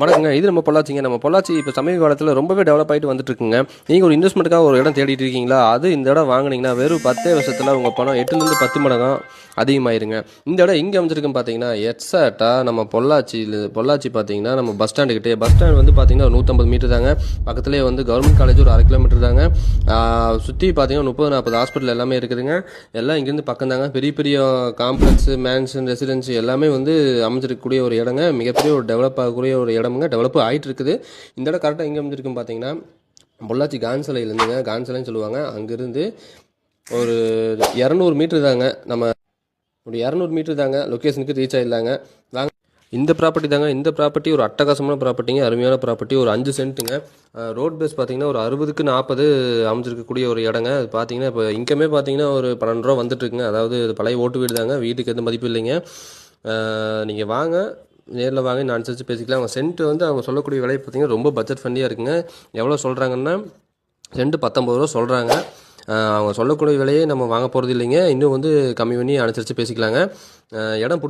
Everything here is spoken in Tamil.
வணக்கங்க. இது நம்ம பொள்ளாச்சிங்க. நம்ம பொள்ளாச்சி இப்போ சமீப காலத்தில் ரொம்பவே டெவலப் ஆகிட்டு வந்துட்டு இருக்குங்க நீங்கள் ஒரு இன்வெஸ்ட்மெண்ட்டுக்காக ஒரு இடம் தேடிட்டு இருக்கீங்களா? அது இந்த இடம் வாங்குனீங்கன்னா வெறும் பத்தே வருஷத்தில் உங்கள் பணம் எட்டுலேருந்து பத்து மடங்காக அதிகமாயிருங்க. இந்த இடம் எங்கே அமைஞ்சிருக்குன்னு பார்த்தீங்கன்னா எக்ஸாக்டாக நம்ம பொள்ளாச்சியில் பொள்ளாச்சி பார்த்தீங்கன்னா நம்ம பஸ் ஸ்டாண்டு கிட்டே பஸ் ஸ்டாண்ட் வந்து பார்த்தீங்கன்னா ஒரு நூற்றம்பது மீட்டர் தாங்க. பக்கத்துலேயே வந்து கவர்மெண்ட் காலேஜ் ஒரு அரை கிலோமீட்டர் தாங்க. சுற்றி பார்த்தீங்கன்னா முப்பது நாற்பது ஹாஸ்பிட்டல் எல்லாமே இருக்குதுங்க. எல்லாம் இங்கேருந்து பக்கம் தாங்க பெரிய பெரிய காம்ப்ளெக்ஸு மேன்ஷன் ரெசிடென்சி எல்லாமே வந்து அமைஞ்சிருக்கக்கூடிய ஒரு இடங்க. மிகப்பெரிய ஒரு டெவலப் ஆகக்கூடிய ஒரு இடம். இடமுங்க டெவலப் ஆகிட்டு இருக்குது இந்த இடம் கரெக்டாக எங்கே அமைஞ்சிருக்குன்னு பார்த்தீங்கன்னா பொள்ளாச்சி கான் கான்சலைன்னு சிலைன்னு சொல்லுவாங்க. அங்கேருந்து ஒரு இரநூறு மீட்ரு தாங்க. நம்ம ஒரு இரநூறு மீட்ரு தாங்க. லொக்கேஷனுக்கு ரீச் ஆகிடலாங்க வாங்க. இந்த ப்ராப்பர்ட்டி தாங்க. இந்த ப்ராப்பர்ட்டி ஒரு அட்டகாசமான ப்ராப்பர்ட்டிங்க அருமையான ப்ராப்பர்ட்டி ஒரு அஞ்சு சென்ட்டுங்க ரோட் பேஸ் பார்த்தீங்கன்னா ஒரு அறுபதுக்கு நாற்பது அமைஞ்சிருக்கக்கூடிய ஒரு இடங்க. அது பார்த்தீங்கன்னா இப்போ இன்கமே பார்த்தீங்கன்னா ஒரு பன்னெண்டு ரூபா வந்துட்டுருக்குங்க. அதாவது இது பழைய ஓட்டு வீடு தாங்க. வீட்டுக்கு எந்த மதிப்பு இல்லைங்க. நீங்கள் வாங்க. நேரில் வாங்க நான் அனுசரித்து பேசிக்கலாம். அவங்க சென்ட் வந்து அவங்க சொல்லக்கூடிய விலை பார்த்தீங்கன்னா ரொம்ப பட்ஜெட் ஃப்ரெண்ட்லியாக இருக்குங்க. எவ்வளோ சொல்கிறாங்கன்னா சென்ட் பத்தொம்பது ரூபா சொல்கிறாங்க அவங்க சொல்லக்கூடிய விலையே நம்ம வாங்க போகிறது இல்லைங்க இன்னும் வந்து கம்மி பண்ணி அனுசரித்து பேசிக்கலாங்க. இடம் பிடிச்சி